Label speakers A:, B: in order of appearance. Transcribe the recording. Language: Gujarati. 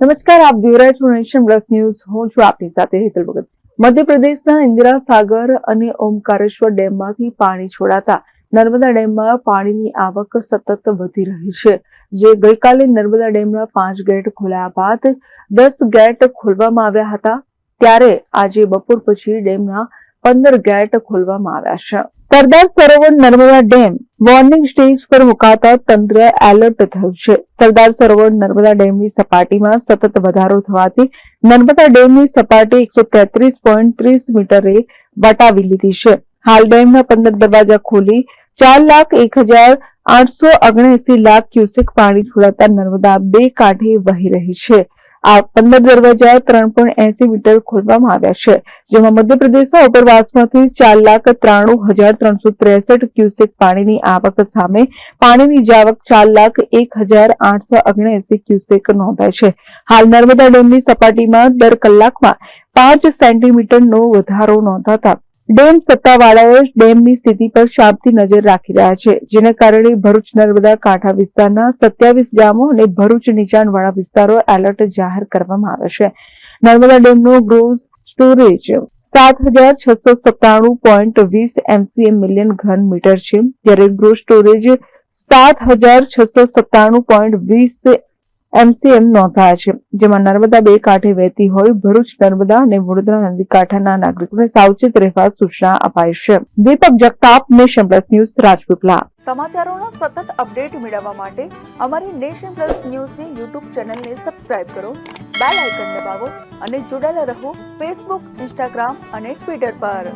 A: નમસ્કાર, આપ જોઈ રહ્યા છો નેશન પ્લસ ન્યૂઝ. હું છું આપની સાથે હેતલ ભગત. મધ્યપ્રદેશના ઇન્દિરા સાગર અને ઓમકારેશ્વર ડેમમાંથી પાણી છોડાતા નર્મદા ડેમમાં પાણીની આવક સતત વધી રહી છે, જે ગઈકાલે નર્મદા ડેમના પાંચ ગેટ ખોલાયા બાદ દસ ગેટ ખોલવામાં આવ્યા હતા. ત્યારે આજે બપોર પછી ડેમના પંદર ગેટ ખોલવામાં આવ્યા છે. Sardar Sarovar Narmada dam warning stage પર મુકાતા તંત્ર એલર્ટ થયું છે. સરદાર સરોવર નર્મદા ડેમની સપાટીમાં સતત વધારો થવાથી નર્મદા ડેમની સપાટી એકસો તેત્રીસ પોઈન્ટ ત્રીસ મીટરે વટાવી લીધી છે. હાલ ડેમના પંદર દરવાજા ખોલી ચાર લાખ એક હજાર આઠસો ઓગણએસી લાખ ક્યુસેક પાણી છોડાતા નર્મદા બે કાંઠે વહી રહી છે. આ પંદર દરવાજા ત્રણ પોઈન્ટ એસી મીટર ખોલવામાં આવ્યા છે, જેમાં મધ્યપ્રદેશના ઉપરવાસમાંથી ચાર લાખ ત્રાણું હજાર ત્રણસો ત્રેસઠ ક્યુસેક પાણીની આવક સામે પાણીની જાવક ચાર લાખ એક હજાર આઠસો ઓગણએસી ક્યુસેક નોંધાય છે. હાલ નર્મદા ડેમની સપાટીમાં દર કલાકમાં પાંચ સેન્ટીમીટરનો વધારો નોંધાતા ડેમ સત્તાવાળાઓ ડેમની સ્થિતિ પર શાંતિ નજર રાખી રહ્યા છે, જેને કારણે ભરૂચ નર્મદા કાંઠા વિસ્તારના સત્યાવીસ ગામો અને ભરૂચ નીચાણવાળા વિસ્તારો એલર્ટ જાહેર કરવામાં આવે છે. નર્મદા ડેમનો ગ્રોથ સ્ટોરેજ સાત હજાર છસો સત્તાણું પોઈન્ટ વીસ એમસીએમ મિલિયન ઘન મીટર છે, જ્યારે ગ્રોથ સ્ટોરેજ સાત હજાર છસો સત્તાણું પોઈન્ટ વીસ એમસીએમ નોંધાયા છે, જેમાં નર્મદા બે કાંઠે વહેતી હોય, ભરૂચ, નર્મદા અને વડોદરા નદી કાંઠાના નાગરિકોને સાવચેત રહેવા સૂચના અપાઈ છે. Deepak Jagtap, nation plus news, Rajpipla.
B: સમાચારોનો સતત અપડેટ મેળવવા માટે અમારી નેશન પ્લસ ન્યૂઝની યુટ્યુબ ચેનલને સબસ્ક્રાઇબ કરો, બેલ આઇકન દબાવો અને જોડાયેલા રહો ફેસબુક, ઇન્સ્ટાગ્રામ અને ટ્વિટર પર.